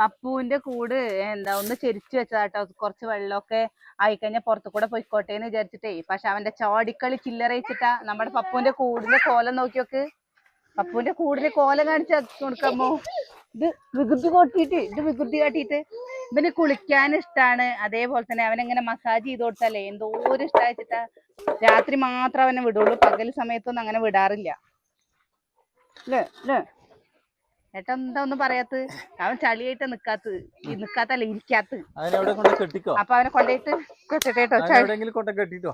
പപ്പുവിന്റെ കൂട് എന്താ ഒന്ന് ചെരിച്ചു വെച്ചതാട്ടോ. കുറച്ച് വെള്ളമൊക്കെ ആയിക്കഴിഞ്ഞാൽ പുറത്തു കൂടെ പോയിക്കോട്ടെ എന്ന് വിചാരിച്ചിട്ടേ. പക്ഷെ അവന്റെ ചോടിക്കളി ചില്ലറയിച്ചിട്ടാ നമ്മുടെ പപ്പുവിന്റെ കൂടിന്റെ കോലം നോക്കി നോക്ക് പപ്പുവിന്റെ കൂടിന്റെ കോലം കാണിച്ച് കൊടുക്കാമോ ഇത് വികൃതി കൊട്ടിട്ട് ഇത് വികൃതി കാട്ടിയിട്ട്. ഇവന് കുളിക്കാൻ ഇഷ്ടാണ്. അതേപോലെ തന്നെ അവനെങ്ങനെ മസാജ് ചെയ്ത് കൊടുത്താലേ എന്തോരം ഇഷ്ടമായിട്ടാ രാത്രി മാത്രം അവനെ വിടുള്ളൂ. പകൽ സമയത്തൊന്നും അങ്ങനെ വിടാറില്ല. അല്ലേ അല്ലേ ഏട്ടാ എന്താ ഒന്നും പറയാത്ത അവൻ ചളിയായിട്ട് നിക്കാത്ത നിക്കാത്തല്ല ഇരിക്കാത്ത അപ്പൊ അവനെ കൊണ്ടേട്ട് കെട്ടിട്ടോ കെട്ടിട്ടോ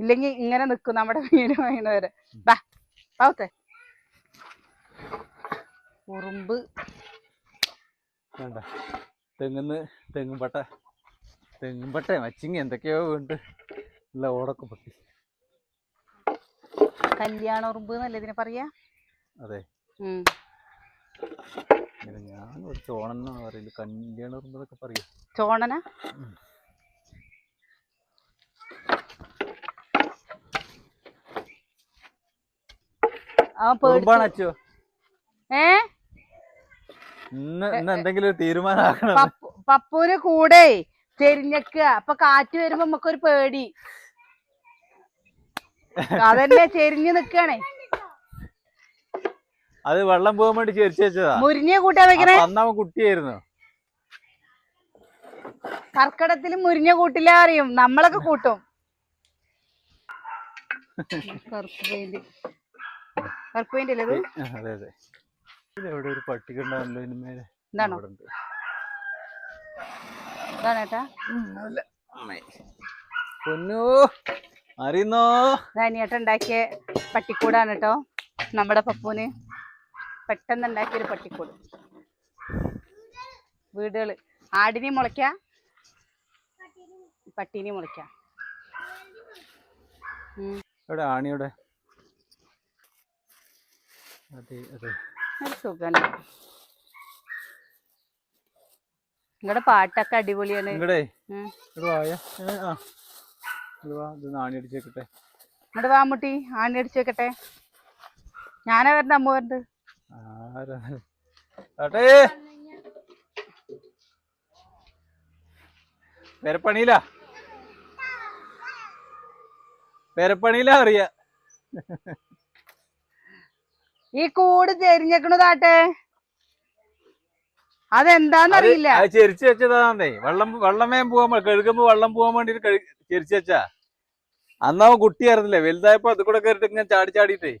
ഇല്ലെങ്കിൽ ഇങ്ങനെ നിക്കും നമ്മുടെ മീന് വൈകുന്നവരെ ബാ പാവത്തെ ഉറുമ്പ്. വേണ്ട. തെങ്ങുന്ന് തെങ്ങുംപട്ട തെങ്ങുംപട്ട തെങ്ങും പട്ട മച്ചിങ് എന്തൊക്കെയോ വീണ്ട് ഇല്ല ഓടൊക്കെ പൊട്ടി. കല്യാണ ഉറുമ്പ് എന്നല്ലേ ഇതിനെ പറയാ? അതെ. ഞാൻ ഒരു ചോണെന്നാണ് പറയില്ല കല്യാണ എന്നൊക്കെ പറയും. ചോണന? എന്തെങ്കിലും പപ്പൂന് കൂടെ ചെരിഞ്ഞക്ക. അപ്പൊ കാറ്റ് വരുമ്പോ നമുക്കൊരു പേടി. അതന്നെ ചെരിഞ്ഞു നിക്കാണേ. അത് വെള്ളം പോകാൻ വേണ്ടി ചെരിച്ചു വെച്ചതാ. മുരിഞ്ഞ കൂട്ടാ വെക്കണേ? അന്നാമ കുട്ടിയായിരുന്നു. കർക്കടത്തിൽ മുരിഞ്ഞ കൂട്ടില്ല അറിയും. നമ്മളൊക്കെ കൂട്ടും. ഇതിലെവിടെ ഒരു പട്ടിക പൊന്നു അറിയുന്നോ ഉണ്ടാക്കിയ പട്ടിക്കൂടാണ് കേട്ടോ. നമ്മുടെ പപ്പൂന്. പെട്ടെന്ന് ഉണ്ടാക്കിയ ഒരു പട്ടിക്കൂട്. വീടുകൾ ആടിനെ മുളയ്ക്ക? പട്ടീനെ മുളയ്ക്ക. ആണിയുടെ സുഖല്ലേ നിങ്ങളുടെ പാട്ടൊക്കെ അടിപൊളിയാണ്. ഇവിടെ വാ ഇങ്ങോട്ട് വാമുട്ടി ആണി അടിച്ചു വെക്കട്ടെ. ഞാനാ വരണ്ട അമ്മ വരണ്ട്. പെരപ്പണിയില? പെരപ്പണിയില അറിയ. ഈ കൂട് ചെരിഞ്ഞേക്കണതാട്ടെ അതെന്താന്നറിയില്ല. അത് ചെരിച്ചു വെച്ചതാന്നേ വെള്ളം വെള്ളം വേഗം പോവാൻ കഴുകുമ്പോ വെള്ളം പോവാൻ വേണ്ടിട്ട് ചെരിച്ചു വെച്ചാ. അന്നാവും കുട്ടിയായിരുന്നില്ലേ? വലുതായപ്പോ അത് കൂടെ കയറിട്ട് ഇങ്ങനെ ചാടി ചാടിയിട്ടേ.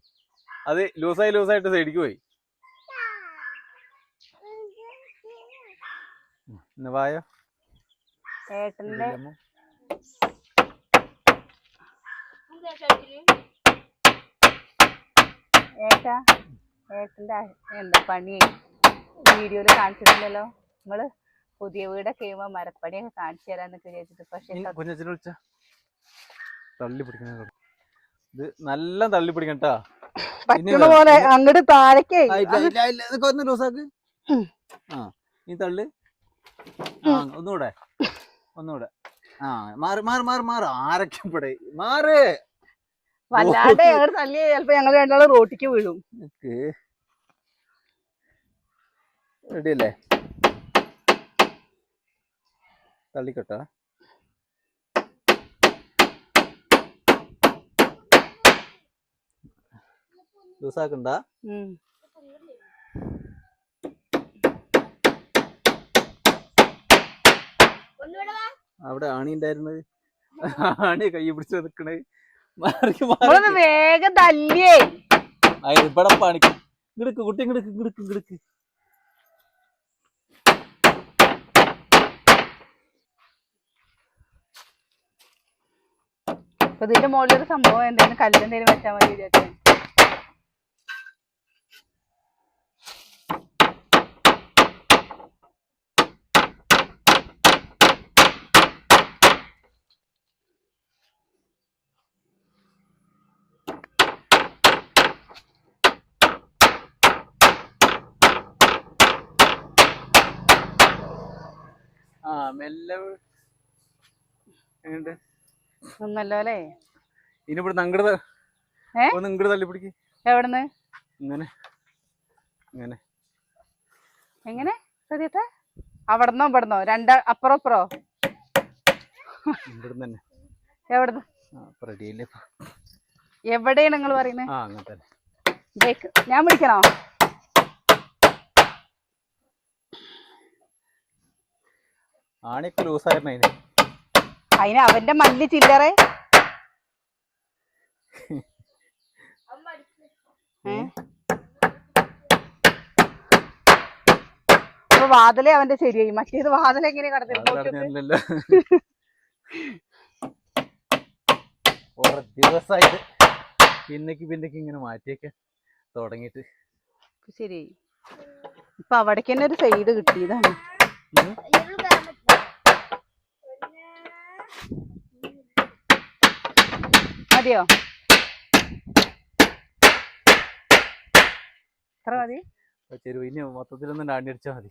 അത് ലൂസായി ലൂസായിട്ട് സൈഡിക്ക് പോയി. ഇന്ന് വായോ ഏട്ടന്റെ ഏട്ടാ ഏട്ടന്റെ അ- എന്താ പണി? വീഡിയോയിൽ കാണിച്ചിട്ടില്ലല്ലോ. നമ്മൾ പുതിയ വീടൊക്കെ ചെയ്യുമ്പോ മരപ്പണിയൊക്കെ കാണിച്ചു തരാന്നൊക്കെ വിചാരിച്ചിട്ട്. പക്ഷെ വിളിച്ച. തള്ളി പിടിക്കണ ഇത് നല്ല തള്ളി പിടിക്കണം കേട്ടാ പറ്റുന്ന പോലെ അങ്ങോട്ട് താഴേക്കേ ഒന്ന് ലൂസാക്ക്. ആ ഈ തള്ളി. ആ ഒന്നുകൂടെ. ഒന്നുകൂടെ. ആ മാറി മാറി മാറി മാറി. ആരൊക്കെ മാറ്. വല്ലാണ്ട് ഞങ്ങൾ തല്ലി ചിലപ്പോ ഞങ്ങൾ രണ്ടാളും റോട്ടിക്ക് വീഴും. റെഡി അല്ലേ? തള്ളിക്കോട്ടാ. ലൂസാക്കണ്ട? അവിടെ ആണി ഉണ്ടായിരുന്നത് ആണി കൈ പിടിച്ച് നിക്കണേ. മാറി മാറി. വേഗം തല്ലിയേ. അയ്യ ഇവിടെ പണിക്ക് ഇങ്ങടുക്ക് കുട്ടി ഇങ്ങടുക്ക് ഇങ്ങടുക്ക് ഇങ്ങടുക്ക് അപ്പൊ ഇതിന്റെ മുകളിലൊരു ഒരു സംഭവം എന്തെങ്കിലും കല്ലെന്തെങ്കിലും വെച്ചാൽ മതി വിചാരിച്ചു. ആ മെല്ലെ എങ്ങണ്ട് ഒന്നല്ലോ അല്ലേ ഇനി ഇവിടെ അങ്ങട് ഒന്ന് ഇങ്ങട് തല്ലി പിടിക്ക് എവിടുന്ന്? ഇങ്ങനെ. ഇങ്ങനെ. എങ്ങനെ? സത്യത്തെ അവിടുന്നോ ഇവിടുന്നോ? രണ്ട് അപ്പുറം അപ്പുറോ ഇവിടുന്ന് തന്നെ. എവിടുന്ന്? എവിടെയാണ് നിങ്ങൾ പറയുന്നത്? ഞാൻ വിളിക്കണോ? ആണിക്ക് ലൂസായിരുന്നു അതിന് അതിന് അവന്റെ മല്ലി ചില്ലറ? അപ്പൊ വാതിലെ അവന്റെ ശരിയായി. മറ്റേത് വാതിലെ എങ്ങനെ അറിഞ്ഞില്ലല്ലോ. കുറെ ദിവസമായിട്ട് പിന്നേക്ക് പിന്നേക്ക് ഇങ്ങനെ മാറ്റിയൊക്കെ തുടങ്ങിയിട്ട്. ശരി. ഇപ്പൊ അവിടേക്ക് തന്നെ ഒരു സൈഡ് കിട്ടിയതാണ്. മതിയോ? എത്ര മതി? ചെരുവ്. ഇനി മൊത്തത്തിലൊന്നും ഡാണ്ടി അടിച്ചാൽ മതി.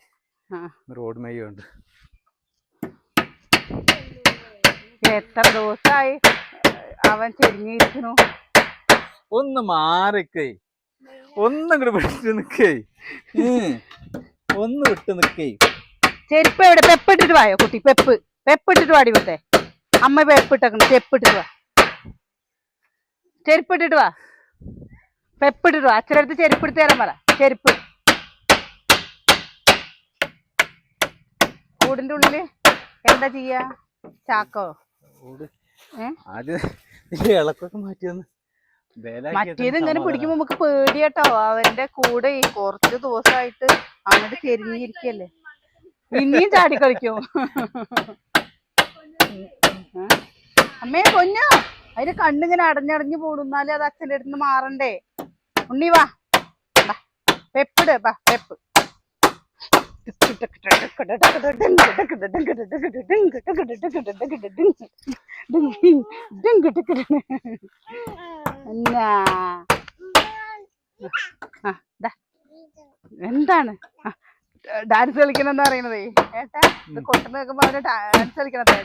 റോഡ് മെയ്യുണ്ട് എത്ര ദിവസമായി അവൻ ചെരിഞ്ഞിരിക്കുന്നു? ഒന്ന് മാറിക്കേ. ഒന്ന് ഇങ്ങോട്ട് വിട്ട് നിക്കേ. ഒന്ന് വിട്ട് നിക്കേ. ചെരുപ്പ് എവിടെ? പെപ്പ് ഇട്ടിട്ട് വായോ കുട്ടി? പെപ്പ്. പെപ്പ് ഇട്ടിട്ട് വാടി വിട്ടെ അമ്മ പെപ്പ് ഇട്ടേക്കണം ചെരുപ്പ് ഇട്ടിട്ട് വാ ചെരുപ്പിട്ടിട്ട് വാ പെപ്പ് ഇട്ടിട്ട് വാ അച്ഛനടുത്ത് ചെരുപ്പ് എടുത്ത് തരാൻ പറ. ചെരുപ്പ്. കൂടിന്റെ ഉള്ളിൽ എന്താ ചെയ്യാ? ചാക്കോ? മറ്റേത് ഇങ്ങനെ പിടിക്കുമ്പോ നമുക്ക് പേടിയാട്ടോ. അവന്റെ കൂടെ ഈ കുറച്ച് ദിവസമായിട്ട് അങ്ങോട്ട് ചെരിഞ്ഞിരിക്കല്ലേ. ഇനിയും ചാടി കളിക്കും? അമ്മേ പൊന്നു? അതിന് കണ്ണിങ്ങനെ അടഞ്ഞടഞ്ഞു പോടുന്നാലേ അത് അച്ഛന്റെ അടുത്ത് മാറണ്ടേ. ഉണ്ണി വാ. പെപ്പിട് വാ പെപ്പ്. എന്താണ്? ഡാൻസ് കളിക്കണെന്ന് പറയണതേ ഏട്ടാ ഇത് കൊട്ടുന്ന കേൾക്കുമ്പോ അവന് ഡാൻസ് കളിക്കണത്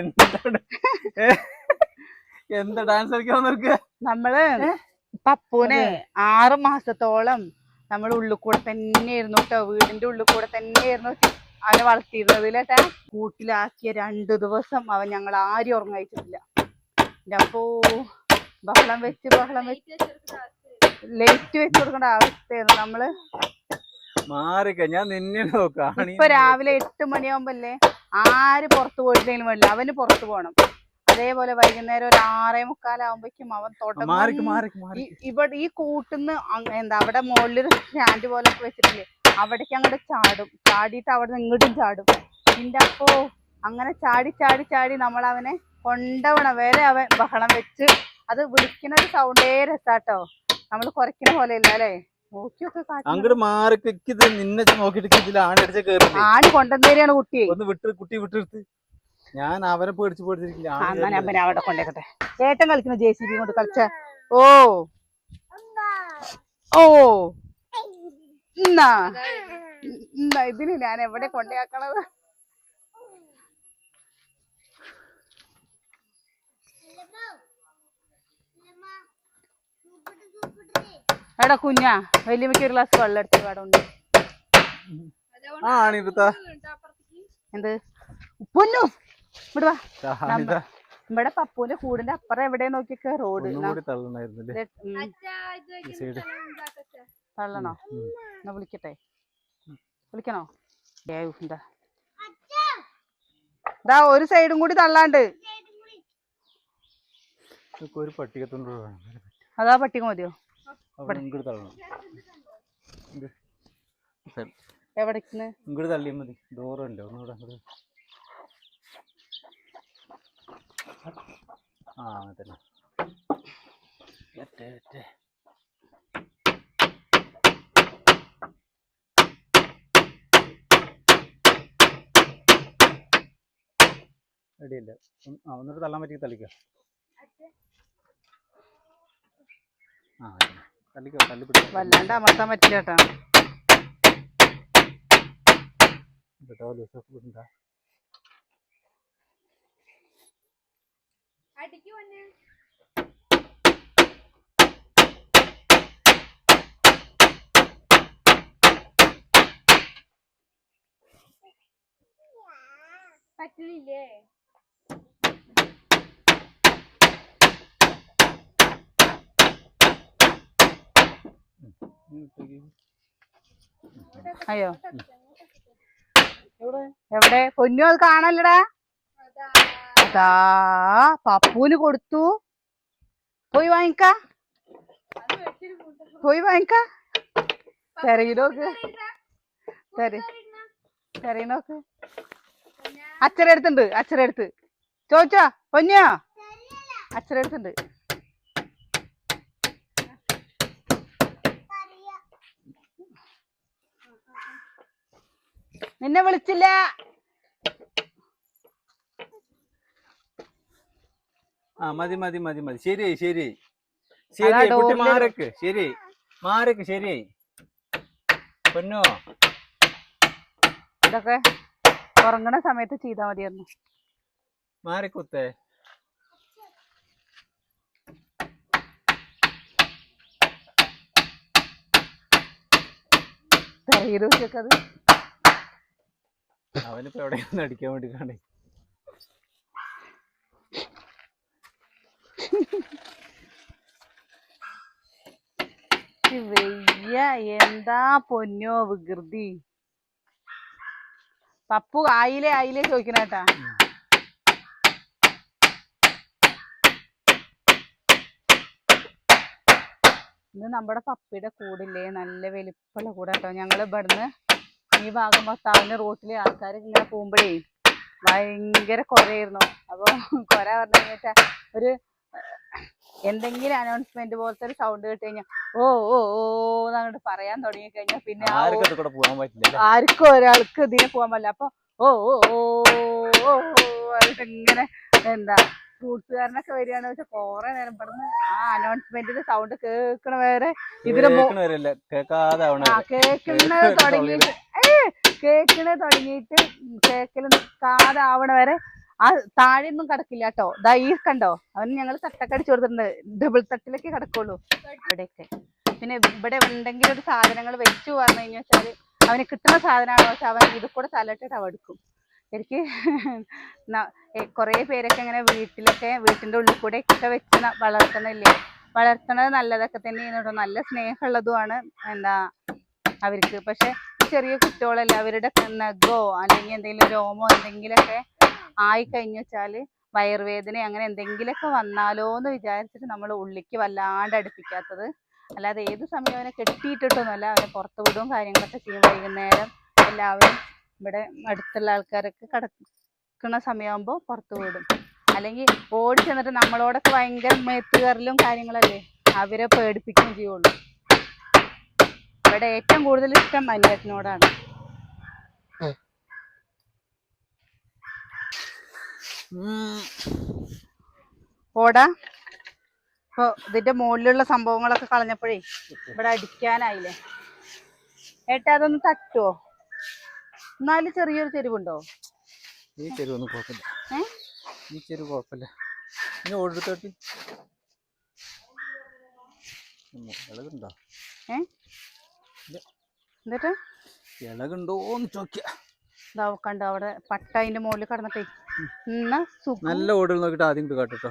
എന്താണ്? എന്താ ഡാൻസ് കളിക്കാൻ നിൽക്കുക നമ്മൾ പപ്പുനെ ആറ് മാസത്തോളം നമ്മൾ ഉള്ളിൽ കൂടെ തന്നെയായിരുന്നു കേട്ടോ. വീടിന്റെ ഉള്ളിൽ കൂടെ ഇരുന്നു അവനെ വളർത്തിയിരുന്നത് കേട്ടാ കൂട്ടിലാക്കിയ രണ്ടു ദിവസം അവൻ ഞങ്ങൾ ആരും ഉറങ്ങായിട്ടില്ല. എന്റെ അപ്പോ ബഹളം വെച്ച് ബഹളം വെച്ച്. ലേറ്റ് വെച്ച് കൊടുക്കേണ്ട അവസ്ഥയായിരുന്നു നമ്മൾ. മാറിക്ക. ഞാൻ നിന്നെ നോക്കാം. ഇപ്പൊ രാവിലെ എട്ട് മണിയാവുമ്പല്ലേ? ആര് പുറത്തു പോയിട്ടില്ലെങ്കിലും വേണ്ടില്ല അവന് പുറത്തു പോകണം അതേപോലെ വൈകുന്നേരം ഒരു ആറേ മുക്കാലാവുമ്പോഴേക്കും അവൻ തോട്ടം ഇവിടെ ഈ കൂട്ടുന്ന് എന്താ അവിടെ മുകളിലൊരു സ്റ്റാൻഡ് പോലെ വെച്ചിട്ടില്ലേ? അവിടേക്ക് അങ്ങോട്ട് ചാടും. ചാടിയിട്ട് അവിടെ നിന്ന് ഇങ്ങോട്ടും ചാടും. ഇതിന്റെ അപ്പോ അങ്ങനെ ചാടി ചാടി ചാടി നമ്മൾ അവനെ കൊണ്ടവണ. വരെ അവൻ ബഹളം വെച്ച് അത് വിളിക്കുന്ന ഒരു സൗണ്ടേ രസാട്ടോ. നമ്മൾ കുറയ്ക്കുന്ന പോലെ ഇല്ല അല്ലേ? അങ്ങോട്ട് മാറി ഇത് നിന്നെ നോക്കിട്ട് ഇതിൽ കേറി കേറില്ലേ ആട് കൊണ്ടുവന്നേരാണ് കുട്ടിയെ ഒന്ന് വിട്ട് കുട്ടി വിട്ടെടുത്ത് ഞാൻ അവനെ പേടിച്ച് പേടിച്ചിരിക്കില്ല. അവിടെ കൊണ്ടേക്കട്ടെ. ഏട്ടൻ കളിക്കുന്ന ജെ സി ബി കൊണ്ട് കളിച്ച. ഓ. ഓ. എന്നാ ഇതിന് ഞാൻ എവിടെ കൊണ്ടേക്കണത് എടാ കുഞ്ഞാ വലിയമ്മയ്ക്ക് ഒരു ഗ്ലാസ് വെള്ളം എടുത്ത് ആണിരുത്താ എന്ത്? പൊന്നു ഇവിടെ വാ. ഇവിടെ പപ്പുവിന്റെ കൂടിന്റെ അപ്പുറം എവിടെ നോക്കിയൊക്കെ റോഡ്. തള്ളണോ? എന്നാ വിളിക്കട്ടെ. വിളിക്കണോ? ഇതാ. എന്താ ഒരു സൈഡും കൂടി തള്ളാണ്ട്. അതാ പട്ടിക മതിയോ? ഇങ്ങോട്ട് തള്ളണം. എവിടേക്ക് ഇങ്ങോട്ട് തള്ളിയാൽ മതി. ഡോറുണ്ട് ഒന്നുകൂടെ അങ്ങോട്ട്. ആ അങ്ങനെ തന്നെ. ഒറ്റ, ഒറ്റ. റെഡിയല്ല ആ ഒന്നിട്ട് തള്ളാൻ പറ്റി തള്ളിക്കോ. ആ വല്ലാണ്ട് അമർത്താൻ പറ്റില്ല കേട്ടാ. പറ്റില്ലേ അയ്യോ. എവിടെ? പൊന്നു അത് കാണല്ലടാ അതാ. പപ്പൂന് കൊടുത്തു. പോയി വാങ്ങിക്ക. പോയി വാങ്ങിക്ക. തെരയി നോക്ക്. തെര തെരയി നോക്ക്. അച്ഛരടുത്തുണ്ട് അച്ഛരടുത്ത് ചോദിച്ചോ പൊന്നിയോ അച്ഛരടുത്തുണ്ട് നിന്നെ വിളിച്ചില്ല. ആ മതി മതി മതി മതി. ശരിയായി ശരിയായി. ശരിയായി. കുട്ടി മാരക്ക് മാറക്ക് മാരക്ക് ശരിയായി. പൊന്നോ? ഇതൊക്കെ ഉറങ്ങണ സമയത്ത് ചെയ്താൽ മതിയായിരുന്നു. മാറിക്കുത്തേ തെരയിൽ വെച്ചത് അവനിപ്പോ എവിടെയൊന്നും അടിക്കാൻ വേണ്ടി കാണേ എന്താ പൊന്നോ വികൃതി. പപ്പു ആയിലെ ആയില്ലേ ചോദിക്കണേട്ടാ. ഇന്ന് നമ്മുടെ പപ്പിയുടെ കൂടില്ലേ നല്ല വലിപ്പമുള്ള കൂടെ കേട്ടോ ഞങ്ങൾ ഇവിടുന്ന് ഈ ഭാഗം ഭർത്താവിന്റെ റോട്ടിൽ ആൾക്കാർ ഇങ്ങനെ പോകുമ്പോഴേ ഭയങ്കര കൊരയായിരുന്നു അപ്പൊ കൊര പറഞ്ഞു കഴിഞ്ഞാൽ ഒരു എന്തെങ്കിലും അനൗൺസ്മെന്റ് പോലത്തെ ഒരു സൗണ്ട് കേട്ട് കഴിഞ്ഞാൽ ഓ ഓ ഓ എന്നങ്ങോട്ട് പറയാൻ തുടങ്ങി കഴിഞ്ഞാൽ പിന്നെ ആർക്കും ഒരാൾക്ക് ഇതിനെ പോകാൻ പറ്റില്ല അപ്പൊ ഓ ഓ ഓ ഇങ്ങനെ എന്താ ഫ്രൂട്ട്സുകാരനൊക്കെ വരികയാണ്. പക്ഷെ കുറെ നേരം ഇവിടുന്ന് ആ അനൗൺസ്മെന്റിന്റെ സൗണ്ട് കേൾക്കണ വരെ ഇതിന് കേൾക്കുന്നത് കേൾക്കണ തുടങ്ങിയിട്ട് ഏ കേൾക്കണ തുടങ്ങിയിട്ട് കേക്കൽ നിൽക്കാതെ ആവണ വരെ ആ താഴെയൊന്നും കിടക്കില്ല കേട്ടോ. ദാ ഈ കണ്ടോ? അവന് ഞങ്ങൾ തട്ടൊക്കെ അടിച്ചു കൊടുത്തിട്ടുണ്ട്. ഡബിൾ തട്ടിലൊക്കെ കിടക്കുള്ളൂ ഇവിടെയൊക്കെ. പിന്നെ ഇവിടെ എന്തെങ്കിലും ഒരു സാധനങ്ങൾ വെച്ചു പറഞ്ഞു കഴിഞ്ഞാൽ അവന് കിട്ടുന്ന സാധനമാണോ? വെച്ചാൽ അവൻ ഇത് കൂടെ തലട്ടിട്ട് അവ എടുക്കും. എനിക്ക് കുറേ പേരൊക്കെ ഇങ്ങനെ വീട്ടിലൊക്കെ വീട്ടിന്റെ ഉള്ളിൽ കൂടെ ഒക്കെ വെച്ച് വളർത്തണില്ലേ വളർത്തണത് നല്ലതൊക്കെ തന്നെയാണ് കേട്ടോ നല്ല സ്നേഹമുള്ളതുമാണ് എന്താ അവർക്ക്. പക്ഷെ ചെറിയ കുട്ടികളല്ലേ അവരുടെ നഖോ അല്ലെങ്കിൽ എന്തെങ്കിലും രോമോ എന്തെങ്കിലുമൊക്കെ ആയി കഴിഞ്ഞു വെച്ചാൽ വയറുവേദന അങ്ങനെ എന്തെങ്കിലുമൊക്കെ വന്നാലോ എന്ന് വിചാരിച്ചിട്ട് നമ്മൾ ഉള്ളിക്ക് വല്ലാണ്ട് അടുപ്പിക്കാത്തത്. അല്ലാതെ ഏത് സമയം അവനെ കെട്ടിയിട്ടിട്ടൊന്നുമല്ല. അവനെ പുറത്ത് വിടും കാര്യങ്ങളൊക്കെ ചെയ്യും വൈകുന്നേരം. എല്ലാവരും ഇവിടെ അടുത്തുള്ള ആൾക്കാരൊക്കെ കിടക്കുന്ന സമയമാകുമ്പോൾ പുറത്ത് വിടും. അല്ലെങ്കിൽ ഓടി ചെന്നിട്ട് നമ്മളോടൊക്കെ ഭയങ്കര മേത്ത് കയറലും കാര്യങ്ങളല്ലേ? അവരെ പേടിപ്പിക്കുകയും ചെയ്യുള്ളൂ. ഇവിടെ ഏറ്റവും കൂടുതൽ ഇഷ്ടം മനിയേട്ടനോടാണ് ഓടാ. ഇപ്പൊ ഇതിന്റെ മുകളിലുള്ള സംഭവങ്ങളൊക്കെ കളഞ്ഞപ്പോഴേ ഇവിടെ അടിക്കാനായില്ലേ? ഏട്ടാ അതൊന്ന് തട്ടുവോ? എന്നാലും ചെറിയൊരു ചെരുവുണ്ടോ ഈ ചെരുവൊന്നും കുഴപ്പമില്ല. ഈ ചെരുവ് കുഴപ്പമില്ല. ഇനി ഓടിത്തോട്ടി ഇളകുണ്ടോ? എന്നിട്ട്? ഇളകുണ്ടോന്ന് ചോദിക്ക. ഇതാ കണ്ടോ അവിടെ പട്ട അതിന്റെ മുകളിൽ കടന്നിട്ടേ എന്നാ നല്ല ഓടുകൾ നോക്കിട്ട് ആദ്യം കാട്ടോ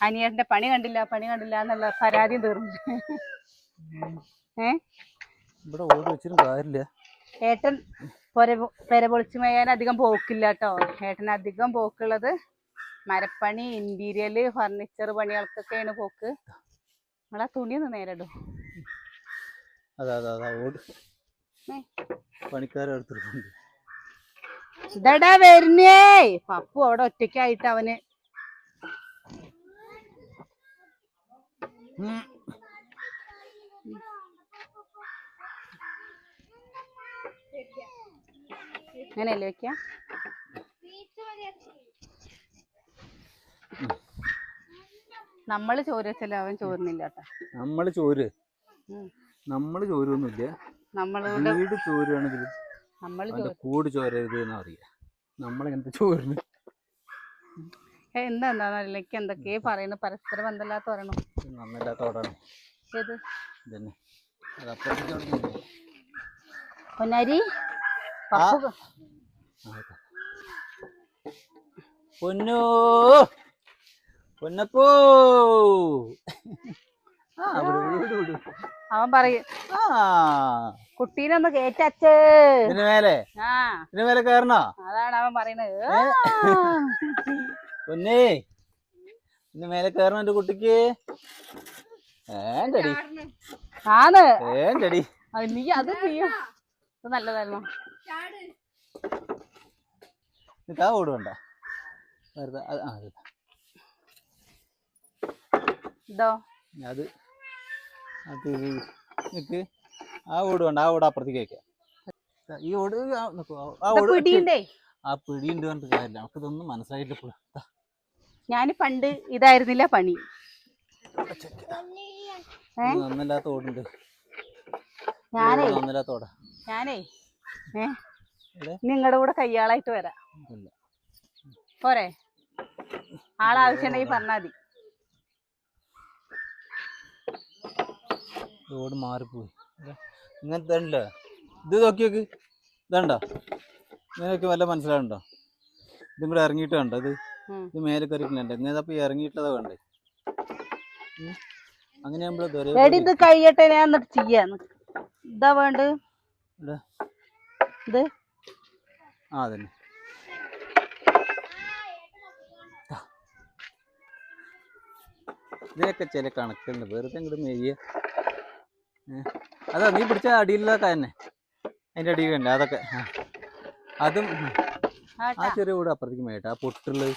അനിയേട്ടന്റെ പണി കണ്ടില്ല പണി കണ്ടില്ല എന്നുള്ള പരാതി തീർന്നു. ഏ? ഇവിടെ ഓട് വെച്ചിട്ടും കാര്യമില്ല. ഏട്ടൻ പൊര പെര പൊളിച്ചു മേയാൻ അധികം പോക്കില്ല കേട്ടോ. ഏട്ടൻ അധികം പോക്കുള്ളത് മരപ്പണി ഇന്റീരിയൽ ഫർണിച്ചർ പണികൾക്കൊക്കെയാണ് പോക്ക്. നമ്മളെ തുണി ഒന്ന് നേരിടും. അതാ അതാ ഇതടാ വരുന്നേ. പപ്പു അവിടെ ഒറ്റയ്ക്കായിട്ട് അവന്. അങ്ങനെയല്ലേ വെക്ക നമ്മൾ വെച്ചാലും അവൻ ചോരുന്നില്ല കേട്ടോ. നമ്മൾ ചോര്. നമ്മൾ ചോരൊന്നുമില്ല നമ്മൾ വീട് ചോരുവാണെങ്കിൽ അവന്റെ കൂട് ചോരരുത് എന്ന് അറിയാം. നമ്മളെന്ത് ചോരുന്നു? എന്താ എന്താന്നറിയില്ല എനിക്ക് എന്തൊക്കെ പറയുന്നു? പരസ്പര ബന്ധമില്ലാത്ത പറയണു നന്നില്ലാത്ത ഏത്? ഇതന്നെ. പൊന്നാരി? പൊന്നോ! പൊന്നപ്പോ. അവൻ പറയും. ആ. കുട്ടീനെ ഒന്ന് കേറ്റച്ചേ ഇതിന് മേലെ? ആ. ഇതിന് മേലെ കയറണോ അതാണ് അവൻ പറയുന്നത് പൊന്നേ. ഇതിന് മേലെ കേറണം എന്റെ കുട്ടിക്ക്? ഏണ്ടടി ആണ് ഏണ്ടടി നീ അത് ഇത് നല്ലതായിരുന്നു. ആ ഓട് വേണ്ട. വെറുതെ ആ ഇതോ. അത്. അത് നിക്ക്. ആ ഓട് വേണ്ട ആ ഓട് അപ്പുറത്തേക്ക് വെക്കാം. ഈ ഓട് ആ ഓട് പിടിയുണ്ടേ? ആ പിടിയുണ്ട് പറഞ്ഞിട്ട് കാര്യമില്ല. നമുക്ക് ഇതൊന്നും മനസ്സിലായില്ല ഇപ്പോഴും ഞാൻ പണ്ട് ഇതായിരുന്നില്ല പണി. നന്നില്ലാത്ത ഓടുണ്ട് ഞാനേ നന്നില്ലാത്ത ഓടാ ഞാനേ ഏ? നിങ്ങളുടെ കൂടെ കയ്യാളായിട്ട് വരാം. പോരെ? ആളാവശ്യമുണ്ടെങ്കിൽ പറഞ്ഞാൽ മതി. റോഡ് ഓട് മാറിപ്പോയി ഇങ്ങനത്തെ ഉണ്ടല്ലോ ഇത് നോക്കി നോക്ക്. ഇതുണ്ടോ? ഇങ്ങനെയൊക്കെ വല്ല മനസ്സിലാവുണ്ടോ ഇതും കൂടെ ഇറങ്ങിയിട്ട് കണ്ടോ ഇത്? ഇത് മേലെ കയറിയിട്ടുണ്ട്. ഇങ്ങനെ അപ്പൊ ഇറങ്ങിയിട്ടത് വേണ്ടേ. അങ്ങനെ എടി ഇത് കഴിയട്ടെ. ഞാൻ എന്നിട്ട് ചെയ്യാന്ന് ഇതാ വേണ്ട. ഇത്. ആ അതന്നെ. ഇതിനൊക്കെ ചില കണക്കുണ്ട് വെറുതെ ഇങ്ങോട്ട് മെയ്യ. അതാ നീ പിടിച്ച അടിയിലൊക്കെ തന്നെ. അതിന്റെ അടിയിലുണ്ട് അതൊക്കെ. അതും ആ ചെറിയ കൂടെ അപ്പുറത്തേക്ക് മേട്ടാ ആ പൊട്ടുള്ളത്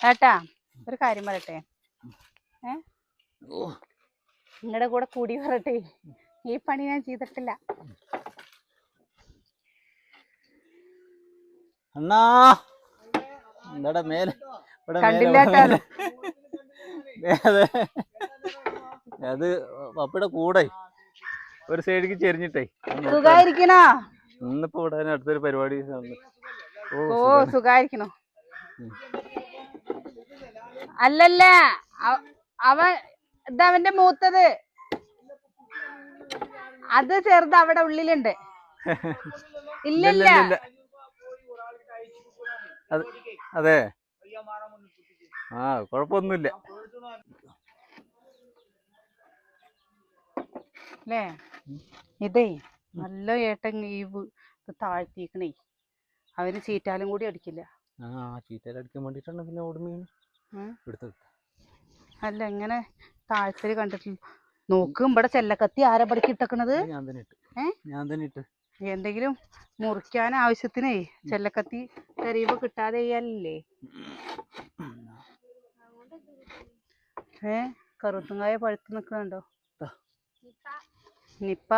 ഏട്ടാ ഒരു കാര്യം പറയട്ടെ? ഏ? നിങ്ങളുടെ കൂടെ കൂടി പറയട്ടെ ഈ പണി ഞാൻ ചെയ്തിട്ടില്ല. അണ്ണാ. എന്താടാ മേലെ? ഇവിടെ അത് പപ്പയുടെ കൂടെ. ഒരു സൈഡിക്ക് ചെരിഞ്ഞിട്ടേ. സുഖായിരിക്കണോ ഇന്നിപ്പോ ഇവിടെ അടുത്തൊരു പരിപാടി. ഓ. സുഖായിരിക്കണോ. അല്ലല്ല അവ- അവൻ ഇതവന്റെ മൂത്തത് അത് ചെറുത് അവിടെ ഉള്ളിലുണ്ട് ഇല്ല, ഇല്ലല്ല ഇല്ല, ഇല്ല. അത് ആ കുഴപ്പമൊന്നുമില്ല അല്ലേ ഇതേ നല്ല ഏട്ടൻ ഈ താഴ്ത്തിക്കണേ അവന് ചീറ്റാലും കൂടി അടിക്കില്ല. ആ അടിക്കാൻ വേണ്ടിട്ടാണ് പിന്നെ. എടുത്തത് അല്ല ഇങ്ങനെ താഴ്ത്തൽ കണ്ടിട്ടില്ല നോക്കും ഇവിടെ ചെല്ലക്കത്തി ആരാ പടിക്ക് ഇട്ടക്കണത്? ഞാൻ തന്നെ ഇട്ട്. ഞാൻ തന്നെ ഇട്ട്. എന്തെങ്കിലും മുറിക്കാൻ ആവശ്യത്തിനേ ചെല്ലക്കത്തി തെരയുമ്പോ കിട്ടാതെ ചെയ്യാനില്ലേ? ഏ കറുത്തുങ്കായ പഴുത്ത് നിക്കണുണ്ടോ. നിപ്പ.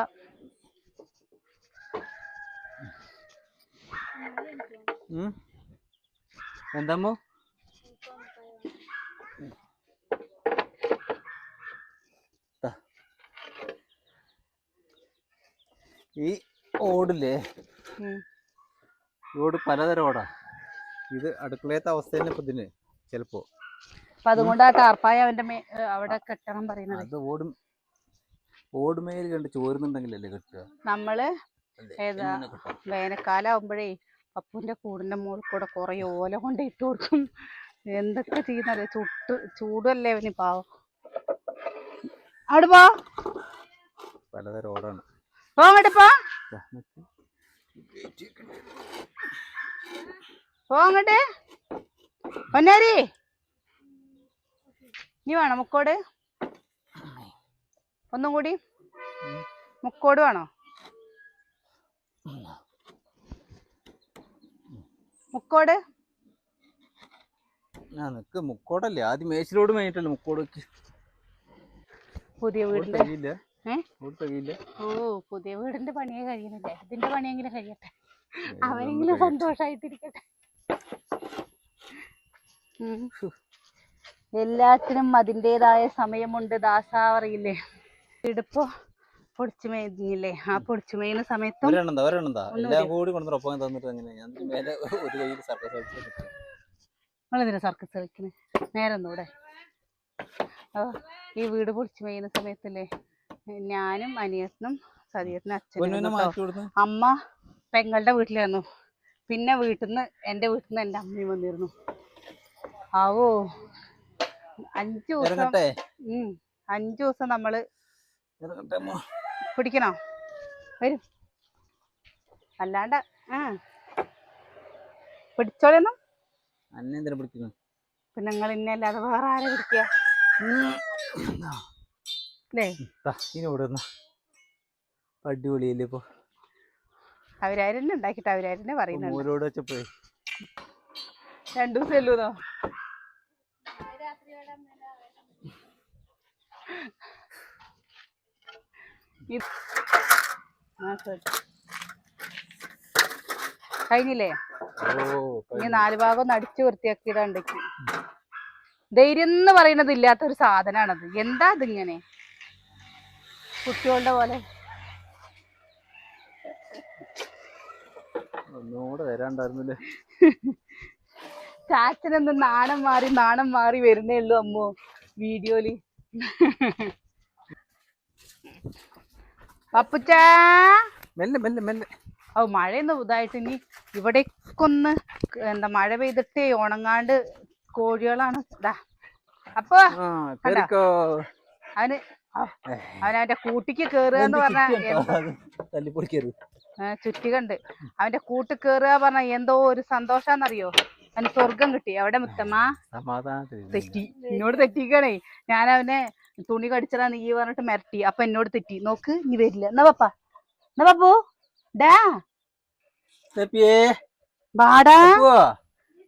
എന്താമോ. ഈ ഓടില്ലേ? ഓട് പലതരം ഓടാ. ഇത് അടുക്കളയത്തെ അവസ്ഥ തന്നെ ഇപ്പൊ ഇതിന് ചിലപ്പോ. അപ്പൊ അതുകൊണ്ട് ആ ടാർപ്പായ അവന്റെ അവിടെ കെട്ടണം പറയുന്നത്. അത് ഓടും. ഓടുമേൽ കണ്ട് ചോരുന്നുണ്ടെങ്കിലല്ലേ കിട്ടുക? നമ്മൾ? ഏതാ? വേനൽക്കാലാവുമ്പോഴേ പപ്പുവിന്റെ കൂടിന്റെ മുകളിൽ കൂടെ കുറെ ഓല കൊണ്ട് ഇട്ട് കൊടുക്കും. എന്തൊക്കെ ചെയ്യുന്നത് ചുട്ട് ചൂടല്ലേ അവന് പാവം. അവിടെ പോ. പലതരം ഓടാണ്. പോ അങ്ങോട്ട് പോ. പോ അങ്ങോട്ട് പൊന്നാരി നീ വേണോ മുക്കോട്? ഒന്നും കൂടി മുക്കോട് വേണോ? മുക്കോട്? നിക്ക് മുക്കോടല്ലേ? ആദ്യം മേച്ചിലോട് മേഞ്ഞിട്ടല്ലേ മുക്കോട് വെക്ക്. പുതിയ വീടിന്റെ ഓ പുതിയ വീടിന്റെ പണിയെ കഴിയുന്നില്ലേ. ഇതിന്റെ പണിയെങ്കിലും കഴിയട്ടെ. അവനെങ്കിലും സന്തോഷായിട്ടിരിക്കട്ടെ. എല്ലാത്തിനും അതിന്റെതായ സമയമുണ്ട് ദാസാ പറയില്ലേ ഇടുപ്പോ പൊടിച്ചു മേഞ്ഞില്ലേ ആ പൊടിച്ചു മേയുന്ന സമയത്തും എല്ലാം കൂടി കൊണ്ടുവന്ന് തന്നിട്ട് ഞാൻ ഒരു കയ്യിൽ സർക്കസ് നിങ്ങളെന്തിനാ സർക്കസ് നേരെ ഒന്നൂടെ. ഈ വീട് പൊടിച്ചുമേയുന്ന സമയത്തല്ലേ? ഞാനും അനിയത്തിനും സതിയത്തിനും അച്ഛനും അമ്മ പെങ്ങളുടെ വീട്ടിലായിരുന്നു. പിന്നെ വീട്ടിൽ നിന്ന് എന്റെ വീട്ടിൽ നിന്ന് എന്റെ അമ്മയും വന്നിരുന്നു. ആവോ. അഞ്ചു ദിവസം അഞ്ചു ദിവസം നമ്മൾ. പിടിക്കണോ? വരും. അല്ലാണ്ട് ആ. പിടിച്ചോളൊന്നും. അന്നെ പിടിക്കുന്നു പിന്നെ നിങ്ങൾ ഇന്നെ അല്ലാതെ വേറെ ആരെ പിടിക്കുക? അടിപൊളിയല്ലേ ഇപ്പൊ അവരാരെന്നെ ഉണ്ടാക്കിട്ട് മൂലോട് വെച്ചപ്പോഴേ. രണ്ടു ദിവസം അല്ലൂന്നോ ഇത്- ആ, ശരി. കഴിഞ്ഞില്ലേ? ഇനി നാല് ഭാഗം ഒന്ന് അടിച്ചു വൃത്തിയാക്കിയതാണ്ട് ധൈര്യം എന്ന് പറയുന്നത് ഇല്ലാത്തൊരു സാധനമാണത് എന്താ ഇതിങ്ങനെ? കുട്ടികളുടെ പോലെ. ഒന്നുകൂടെ വരാണ്ടായിരുന്നില്ലേ? ചാച്ചനൊന്ന് നാണം മാറി നാണം മാറി വരുന്നേ ഉള്ളൂ അമ്മോ വീഡിയോയിൽ. പപ്പുച്ചാ. മെല്ലെ മെല്ലെ മെല്ലെ. ഓ മഴയൊന്നും ഇതായിട്ട് ഇനി ഇവിടേക്കൊന്ന് എന്താ മഴ പെയ്തിട്ടേ ഉണങ്ങാണ്ട് കോഴികളാണ്. ഇതാ അപ്പൊ അവന് അവനവന്റെ കൂട്ടിക്ക് കേറുക എന്ന് പറഞ്ഞാൽ ചുറ്റി ചുറ്റികണ്ട്. അവന്റെ കൂട്ട് കേറുക പറഞ്ഞ എന്തോ ഒരു സന്തോഷാന്നറിയോ? അവന് സ്വർഗം കിട്ടി. അവിടെ മുത്തമ്മ തെറ്റി. എന്നോട് തെറ്റിക്കണേ. ഞാൻ അവനെ തുണി കടിച്ചതാ നീ പറഞ്ഞിട്ട് മിരട്ടി. അപ്പൊ എന്നോട് തെറ്റി. നോക്ക് നീ വരില്ല. എന്നാ പപ്പ? എന്നാ പപ്പു? ഡാ? തെപ്പിയേ ബാടാ പോവാ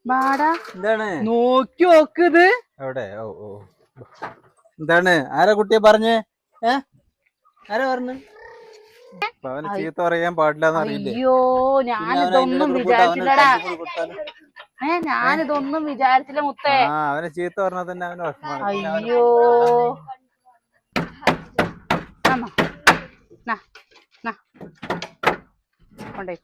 ബാടാ എന്താണ്? നോക്കി നോക്ക് ഇത്. എവിടെ? ഓ ഓ എന്താണ്? ആരാ കുട്ടിയെ പറഞ്ഞേ? ഏ? ആരാ പറഞ്ഞു? അവന് ചീത്ത പറയാൻ അയ്യോ ഞാനിതൊന്നും വിചാരിച്ചില്ലടാ. ഏ ഞാനിതൊന്നും വിചാരിച്ചില്ല മുത്തേ. ആ അവനെ ചീത്ത പറഞ്ഞാൽ തന്നെ അവന് വിഷമാണ് പിന്നെ അവന് അയ്യോ. അമ്മ നാ നാ കൊണ്ടേ.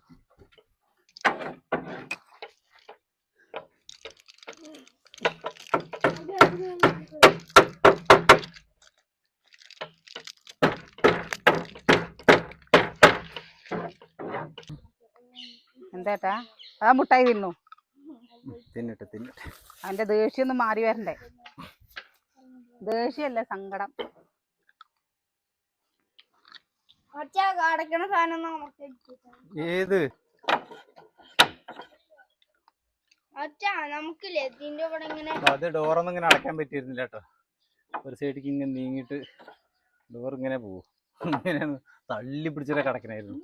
എന്താട്ടാ ആ മുട്ടായി തിന്നു? തിന്നട്ടെ തിന്നട്ടെ. അവന്റെ ദേഷ്യം ഒന്ന് മാറി വരണ്ടേ? ദേഷ്യമല്ല സങ്കടം. അച്ഛാ അടയ്ക്കണ സാധനം ഏത്? നമുക്കില്ലേ ഇതിന്റെ ഇങ്ങനെ അത് ഡോറൊന്നും ഇങ്ങനെ അടയ്ക്കാൻ പറ്റിയിരുന്നില്ല കേട്ടോ. ഒരു സൈഡിലേക്ക് ഇങ്ങനെ നീങ്ങിട്ട് ഡോർ ഇങ്ങനെ പോകും ഇങ്ങനെ തള്ളി പിടിച്ചിട്ട് കിടക്കണായിരുന്നു.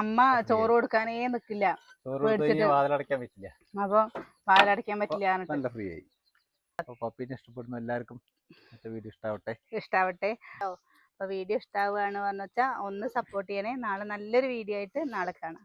അമ്മ ചോറ് കൊടുക്കാനേ നിക്കില്ല. ചോറ് കൊടുത്തു വാതിലടയ്ക്കാൻ പറ്റില്ല. അപ്പൊ വാതിലടക്കാൻ പറ്റില്ല നല്ല ഫ്രീ ആയി. അപ്പൊ പപ്പീനെ ഇഷ്ടപ്പെടുന്ന എല്ലാവർക്കും മറ്റേ വീഡിയോ ഇഷ്ടാവട്ടെ. ഇഷ്ടാവട്ടെ. അപ്പൊ വീഡിയോ ഇഷ്ടാവുകയാണ് പറഞ്ഞു വെച്ചാൽ ഒന്ന് സപ്പോർട്ട് ചെയ്യണേ. നാളെ നല്ലൊരു വീഡിയോ ആയിട്ട് നാളെ കാണാം.